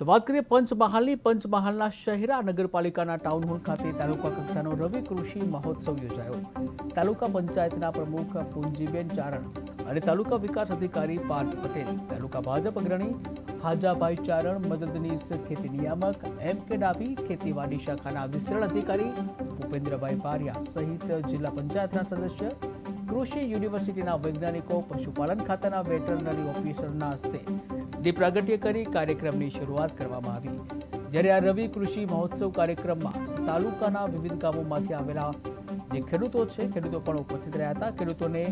તો વાત કરીએ પંચમહાલની. પંચમહાલના શહેરા નગરપાલિકાના ટાઉન હોલ ખાતે તાલુકા કક્ષાનો રવિ કૃષિ મહોત્સવ યોજાયો. તાલુકા પંચાયતના પ્રમુખ પુંજીબેન ચારણ અને તાલુકા વિકાસ અધિકારી પાર્થ પટેલ, તાલુકા ભાજપ અગ્રણી હાજાભાઈ ચારણ, મદદનીશ ખેતી નિયામક એમ કે ડાભી, ખેતીવાડી શાખાના વિસ્તરણ અધિકારી ભૂપેન્દ્રભાઈ પારિયા સહિત જિલ્લા પંચાયતના સદસ્ય કૃષિ યુનિવર્સિટીના વૈજ્ઞાનિકો, પશુપાલન ખાતાના વેટરનરી ઓફિસરના હસ્તે દીપ પ્રાગટ્ય કરી કાર્યક્રમની શરૂઆત કરવામાં આવી. જ્યારે આ રવિ કૃષિ મહોત્સવ કાર્યક્રમમાં તાલુકાના વિવિધ ગામોમાંથી આવેલા જે ખેડૂતો છે, ખેડૂતો પણ ઉપસ્થિત રહ્યા હતા. ખેડૂતોને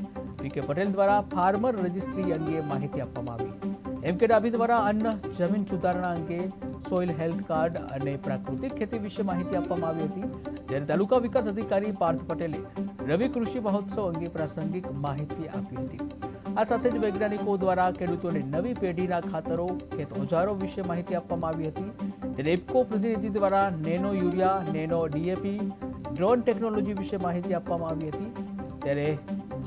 પી કે પટેલ દ્વારા ફાર્મર રજિસ્ટ્રી અંગે માહિતી આપવામાં આવી. એમ કે ડાભી દ્વારા અન્ન, જમીન સુધારણા અંગે સોઇલ હેલ્થ કાર્ડ અને પ્રાકૃતિક ખેતી વિશે માહિતી આપવામાં આવી હતી, જ્યારે તાલુકા વિકાસ અધિકારી પાર્થ પટેલે રવિ કૃષિ મહોત્સવ અંગે પ્રાસંગિક માહિતી આપી હતી. આ સાથે જ વૈજ્ઞાનિકો દ્વારા ખેડૂતોને નવી પેઢીના ખાતરો, ખેત ઓજારો વિશે માહિતી આપવામાં આવી હતી. રેપકો પ્રતિનિધિ દ્વારા nano urea, nano DAP, drone technology વિશે માહિતી આપવામાં આવી હતી. ત્યારે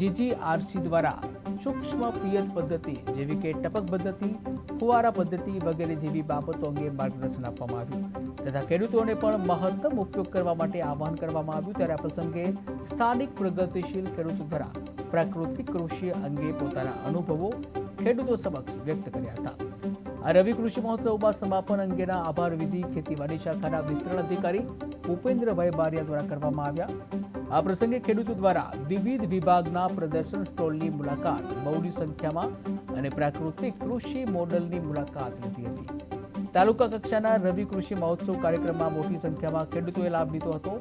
જીજીઆરસી દ્વારા સૂક્ષ્મ પિયત પદ્ધતિ, જેવી કે ટપક પદ્ધતિ, ફુવારા પદ્ધતિ વગેરે જેવી બાબતો અંગે માર્ગદર્શન આપવામાં આવ્યું. તથા ખેડૂતોને પણ મહત્તમ ઉપયોગ કરવા માટે આહવાન કરવામાં આવ્યું ત્યારે આ પ્રસંગે સ્થાનિક પ્રગતિશીલ ખેડૂતો દ્વારા પ્રાકૃતિક કૃષિ અંગે પોતાના અનુભવો ખેડૂતો સમક્ષ વ્યક્ત કર્યા હતા. આ રવિ કૃષિ મહોત્સવમાં સમાપન અંગેના આભાર વિધિ ખેતીવાડી શાખાના વિસ્તરણ અધિકારી ભૂપેન્દ્રભાઈ બારિયા દ્વારા કરવામાં આવ્યા. આ પ્રસંગે ખેડૂતો દ્વારા વિવિધ વિભાગના પ્રદર્શન સ્ટોલની મુલાકાત બહુની સંખ્યામાં અને પ્રાકૃતિક કૃષિ મોડલની મુલાકાત લીધી હતી. તાલુકા કક્ષાના રવિ કૃષિ મહોત્સવ કાર્યક્રમમાં મોટી સંખ્યામાં ખેડૂતોએ લાભ લીધો હતો.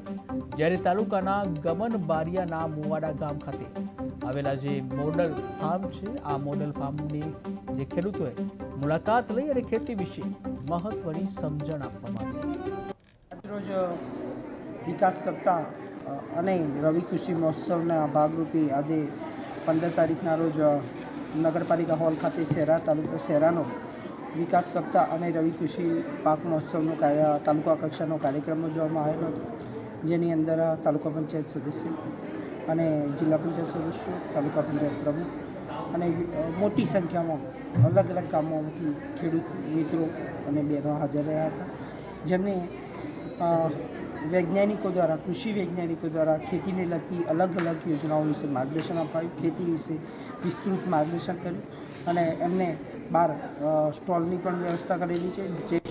જ્યારે તાલુકાના ગમન બારિયાના મુવાડા ગામ ખાતે આવેલા જે મોડલ ફાર્મ છે, આ મોડલ ફાર્મની જે ખેડૂતોએ મુલાકાત લઈ અને ખેતી વિશે મહત્વની સમજણ આપવામાં આવી આજરોજ વિકાસ સપ્તાહ અને રવિ કૃષિ મહોત્સવના ભાગરૂપે આજે પંદર તારીખના રોજ નગરપાલિકા હોલ ખાતે શહેરા તાલુકા શહેરાનો વિકાસ સપ્તાહ અને રવિ કૃષિ પાક મહોત્સવનો કાર્ય, તાલુકા કક્ષાનો કાર્યક્રમ યોજવામાં આવેલો જેની અંદર તાલુકા પંચાયત સદસ્ય અને જિલ્લા પંચાયત સદસ્યો, તાલુકા પંચાયત પ્રમુખ અને મોટી સંખ્યામાં અલગ અલગ કામોથી ખેડૂત મિત્રો અને બહેનો હાજર રહ્યા હતા. જેમને વૈજ્ઞાનિકો દ્વારા, કૃષિ વૈજ્ઞાનિકો દ્વારા ખેતીને લગતી અલગ અલગ યોજનાઓ વિશે માર્ગદર્શન અપાયું. ખેતી વિશે વિસ્તૃત માર્ગદર્શન કર્યું અને એમને બહાર સ્ટોલની પણ વ્યવસ્થા કરેલી છે. જે